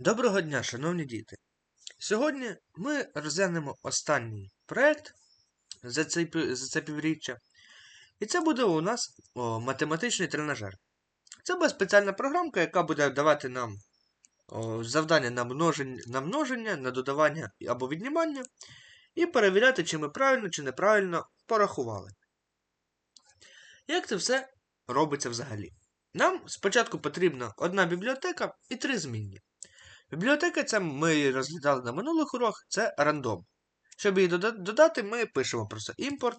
Доброго дня, шановні діти! Сьогодні ми розглянемо останній проект за, за це півріччя. І це буде у нас о, математичний тренажер. Це буде спеціальна програмка, яка буде давати нам о, завдання на множення, на множення, на додавання або віднімання, і перевіряти, чи ми правильно чи неправильно порахували. Як це все робиться взагалі? Нам спочатку потрібна одна бібліотека і три змінні. Бібліотека це ми розглядали на минулих уроках, це рандом. Щоб її додати, ми пишемо просто import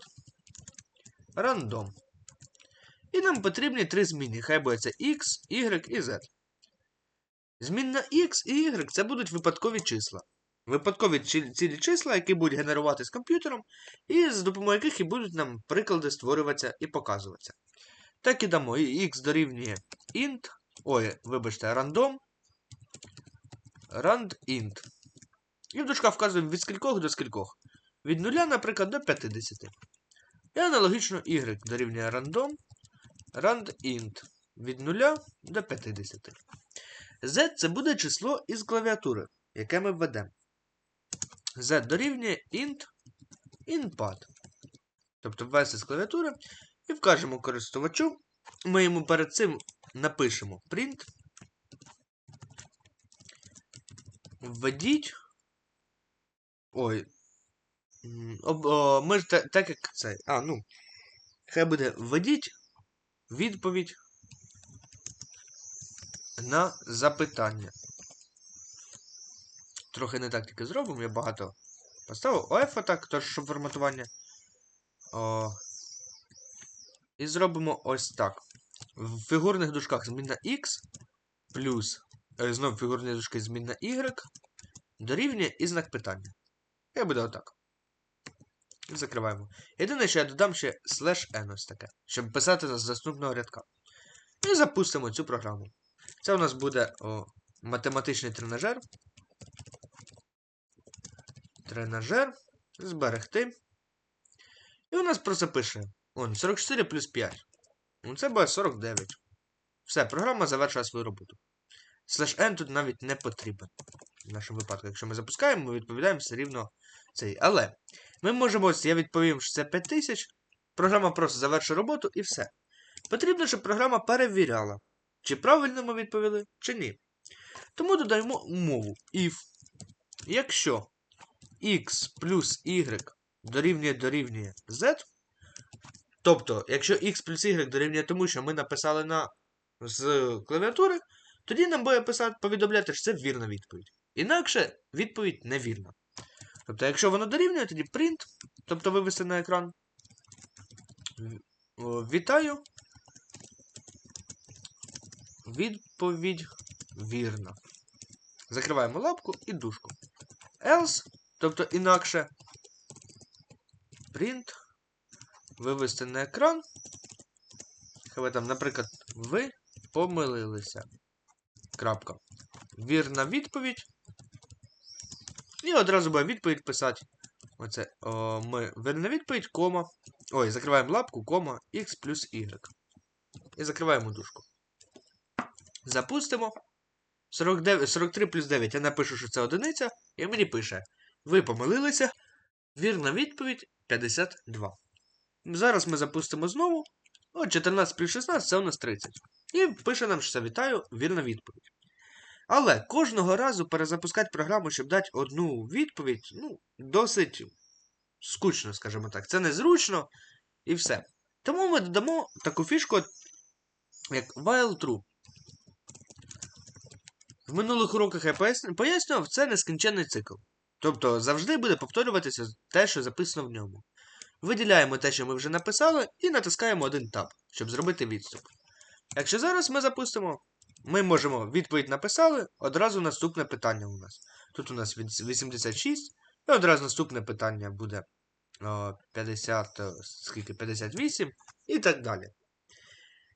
random. І нам потрібні три зміни. Хай буде це x, y і z. Змінна x і y це будуть випадкові числа. Випадкові цілі числа, які будуть генеруватися комп'ютером, і з допомогою яких і будуть нам приклади створюватися і показуватися. Так і дамо. І x дорівнює int. Ой, вибачте, random rand_int. І в дужках вказуємо від скількох до скількох. Від 0, наприклад, до 50. І аналогічно y дорівнює random rand_int від 0 до 50. z це буде число із клавіатури, яке ми введемо. z дорівнює int input. Тобто ввести з клавіатури і вкажемо користувачу. Ми йому перед цим напишемо print Введіть. Ой. Об, о, ми ж та- так як це. А, ну. Хай буде введіть відповідь на запитання. Трохи не так тільки зробимо, я багато поставив. ОФ отак, тож щоб форматування. О, і зробимо ось так. В фігурних дужках змінна X плюс. Е, знов фігурні дужки змінна Y дорівнює і знак питання. Я буде отак. Закриваємо. Єдине, що я додам ще слеш n ось таке, щоб писати з наступного рядка. І запустимо цю програму. Це у нас буде о, математичний тренажер. Тренажер. Зберегти. І у нас просто пише. Он, 44 плюс 5. Ну, Це буде 49. Все, програма завершила свою роботу. Слеш n тут навіть не потрібен. В нашому випадку, якщо ми запускаємо, ми відповідаємо все рівно цей. Але ми можемо, ось я відповім, що це 5000. Програма просто завершить роботу і все. Потрібно, щоб програма перевіряла, чи правильно ми відповіли, чи ні. Тому додаємо умову if. Якщо x плюс y дорівнює дорівнює z. Тобто, якщо x плюс y дорівнює тому, що ми написали на з клавіатури, тоді нам буде писати, повідомляти, що це вірна відповідь. Інакше відповідь невірна. Тобто, якщо воно дорівнює, тоді print, тобто вивести на екран. Вітаю. Відповідь вірна. Закриваємо лапку і дужку. Else, тобто інакше. Print. Вивести на екран. Хай там, наприклад, ви помилилися. Крапка. Вірна відповідь. І одразу буде відповідь писати. Оце. О, ми вірна відповідь, кома. Ой, закриваємо лапку, кома, x плюс y. І закриваємо дужку. Запустимо. 49, 43 плюс 9. Я напишу, що це одиниця, і мені пише. Ви помилилися. Вірна відповідь 52. Зараз ми запустимо знову. О, 14 плюс 16 це у нас 30. І пише нам, що це вітаю, вірна відповідь. Але кожного разу перезапускати програму, щоб дати одну відповідь, ну, досить скучно, скажімо так. Це незручно і все. Тому ми додамо таку фішку, як while true. В минулих уроках я пояснював, це нескінченний цикл. Тобто завжди буде повторюватися те, що записано в ньому. Виділяємо те, що ми вже написали, і натискаємо один таб, щоб зробити відступ. Якщо зараз ми запустимо, ми можемо відповідь написали, одразу наступне питання у нас. Тут у нас 86, і одразу наступне питання буде 50, е, скільки, 58 і так далі.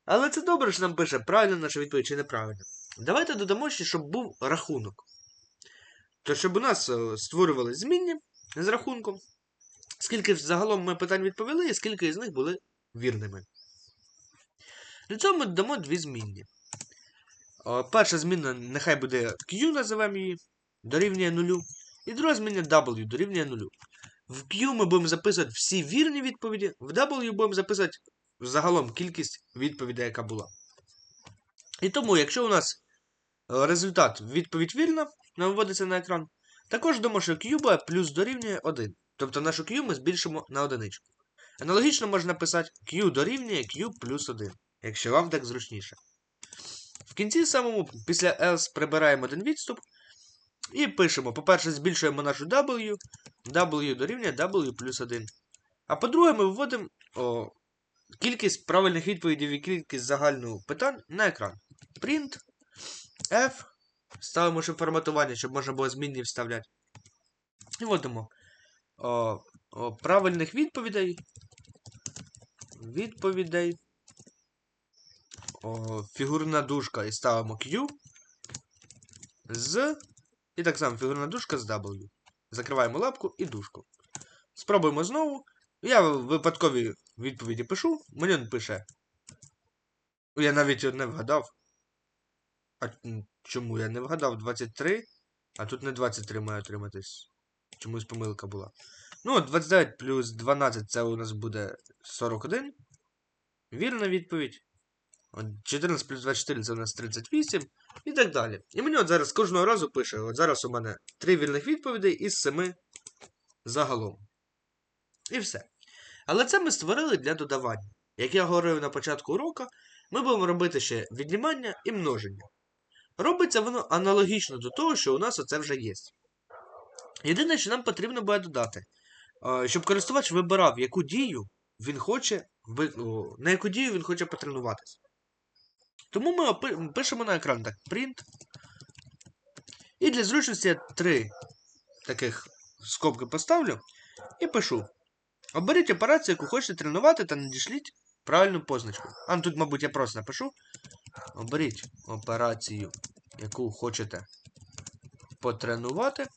Але це добре, що нам пише, правильно наша відповідь чи неправильно. Давайте додамо ще, щоб був рахунок. То щоб у нас е, створювали змінні з рахунком, скільки загалом ми питань відповіли, і скільки із них були вірними. Для цього ми додамо дві змінні. Перша зміна нехай буде Q, називаємо її, дорівнює нулю. І друга зміна W дорівнює нулю. В Q ми будемо записувати всі вірні відповіді, в W будемо записувати загалом кількість відповідей, яка була. І тому, якщо у нас е, результат відповідь вірна, не виводиться на екран, також думаю, що Q буде плюс дорівнює 1. Тобто нашу Q ми збільшимо на одиничку. Аналогічно можна написати Q дорівнює Q плюс 1, якщо вам так зручніше. В кінці самому після else прибираємо один відступ і пишемо, по-перше, збільшуємо нашу W, W дорівнює W плюс 1. А по-друге, ми вводимо о, кількість правильних відповідей і кількість загальну питань на екран. Print F. Ставимо ще форматування, щоб можна було змінні вставляти. І вводимо о, о, правильних відповідей. Відповідей. Фігурна дужка і ставимо Q. З. І так само фігурна дужка з W. Закриваємо лапку і дужку. Спробуємо знову. Я випадкові відповіді пишу. Мені він пише. Я навіть не вгадав. А чому я не вгадав? 23. А тут не 23 має отриматись. Чомусь помилка була. Ну, 29 плюс 12 це у нас буде 41. Вірна відповідь. 14 плюс 24 це у нас 38 і так далі. І мені от зараз кожного разу пише: от зараз у мене 3 вірних відповідей із 7 загалом. І все. Але це ми створили для додавання. Як я говорив на початку уроку, ми будемо робити ще віднімання і множення. Робиться воно аналогічно до того, що у нас оце вже є. Єдине, що нам потрібно буде додати, щоб користувач вибирав, яку дію він хоче, на яку дію він хоче потренуватися. Тому ми пишемо на екран так print. І для зручності я три таких скобки поставлю і пишу. Оберіть операцію, яку хочете тренувати, та надішліть правильну позначку. А ну тут, мабуть, я просто напишу. Оберіть операцію, яку хочете потренувати,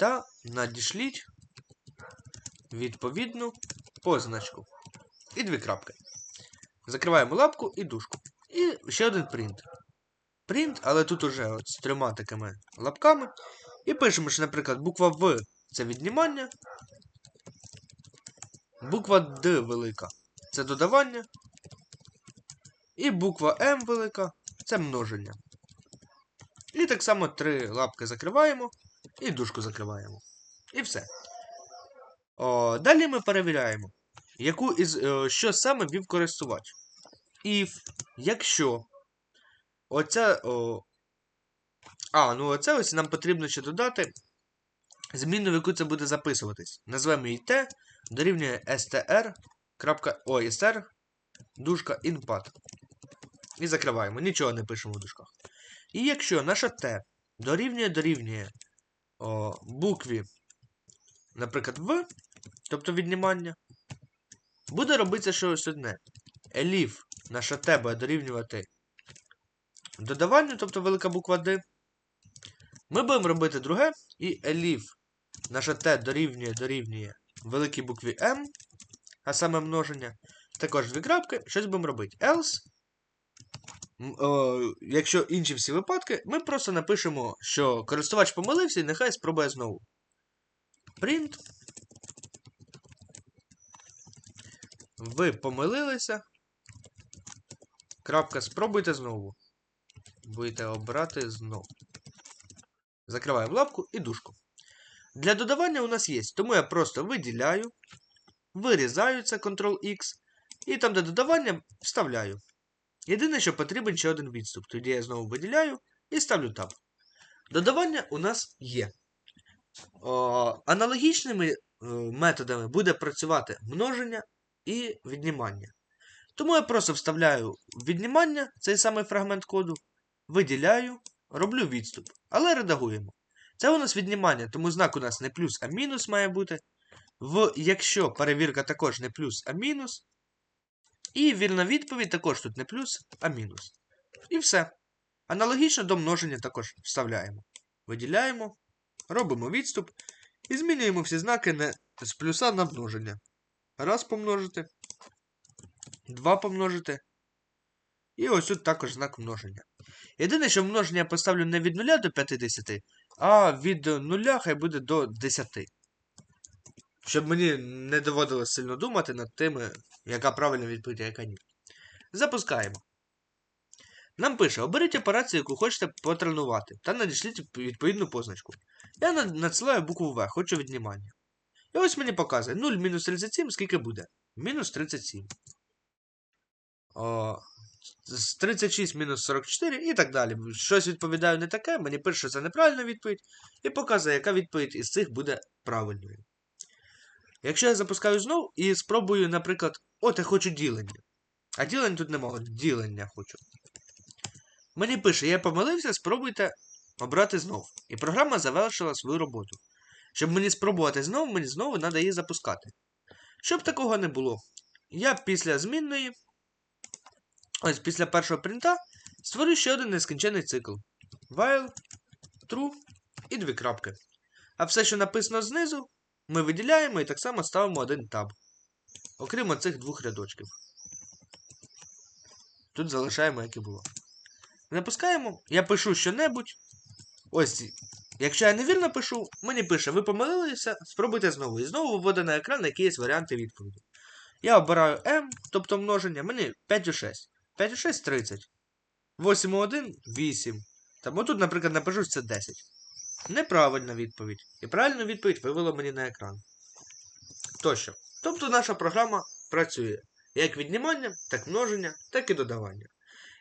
та надішліть відповідну позначку. І дві крапки. Закриваємо лапку і дужку. І ще один принт. Принт, але тут уже от з трьома такими лапками. І пишемо, що, наприклад, буква В це віднімання. Буква Д велика це додавання. І буква М велика це множення. І так само три лапки закриваємо і дужку закриваємо. І все. О, Далі ми перевіряємо, яку із, о, що саме вів користувач. If, якщо оця. О, а, ну оце ось нам потрібно ще додати зміну, в яку це буде записуватись. Назвемо її T, дорівнює str. Str, дужка input. І закриваємо. Нічого не пишемо в дужках. І якщо наша T дорівнює дорівнює о, букві, наприклад, В, тобто віднімання, буде робитися щось одне. Еліф наша Т буде дорівнювати додаванню, тобто велика буква D. Ми будемо робити друге, і еліф наша Т дорівнює дорівнює великій букві М, а саме множення. Також дві крапки, щось будемо робити. Else. О, якщо інші всі випадки, ми просто напишемо, що користувач помилився і нехай спробує знову. Print. Ви помилилися. Крапка, спробуйте знову. Будете обрати знову. Закриваємо лапку і дужку. Для додавання у нас є, тому я просто виділяю, вирізаю це Ctrl-X, і там, де додавання, вставляю. Єдине, що потрібен ще один відступ. Тоді я знову виділяю і ставлю Tab. Додавання у нас є. О, Аналогічними е, методами буде працювати множення і віднімання. Тому я просто вставляю віднімання, цей самий фрагмент коду, виділяю, роблю відступ. Але редагуємо. Це у нас віднімання, тому знак у нас не плюс, а мінус має бути. В Якщо перевірка також не плюс, а мінус. І вірна відповідь також тут не плюс, а мінус. І все. Аналогічно до множення також вставляємо. Виділяємо, робимо відступ і змінюємо всі знаки не з плюса на множення. Раз помножити. 2 помножити. І ось тут також знак множення. Єдине, що множення я поставлю не від 0 до 50, а від 0 хай буде до 10. Щоб мені не доводилось сильно думати над тим, яка правильна відповідь, а яка ні. Запускаємо. Нам пише: оберіть операцію, яку хочете потренувати, та надішліть відповідну позначку. Я надсилаю букву В, хочу віднімання. І ось мені показує 0 мінус 37, скільки буде? Мінус 37. О, з 36 мінус 44 і так далі. Щось відповідаю не таке, мені пише, що це неправильна відповідь, і показує, яка відповідь із цих буде правильною. Якщо я запускаю знов і спробую, наприклад, от я хочу ділення. А ділення тут немає, ділення хочу. Мені пише, я помилився, спробуйте обрати знов. І програма завершила свою роботу. Щоб мені спробувати знову, мені знову треба її запускати. Щоб такого не було, я після змінної, ось після першого принта, створю ще один нескінчений цикл. While, true і дві крапки. А все, що написано знизу, ми виділяємо і так само ставимо один таб. Окрім оцих двох рядочків. Тут залишаємо, як і було. Запускаємо, я пишу що-небудь. Ось, якщо я невірно пишу, мені пише, ви помилилися, спробуйте знову. І знову виводить на екран якісь варіанти відповіді. Я обираю m, тобто множення, мені 5 у 6. 5 у 6 30. 8 у 1 8. Там отут, наприклад, напишу, це 10. Неправильна відповідь. І правильну відповідь вивело мені на екран. Тощо. Тобто наша програма працює як віднімання, так множення, так і додавання.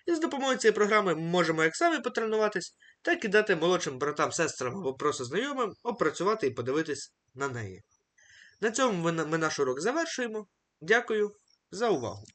І з допомогою цієї програми ми можемо як самі потренуватись, так і дати молодшим братам, сестрам або просто знайомим опрацювати і подивитись на неї. На цьому ми наш урок завершуємо. Дякую за увагу!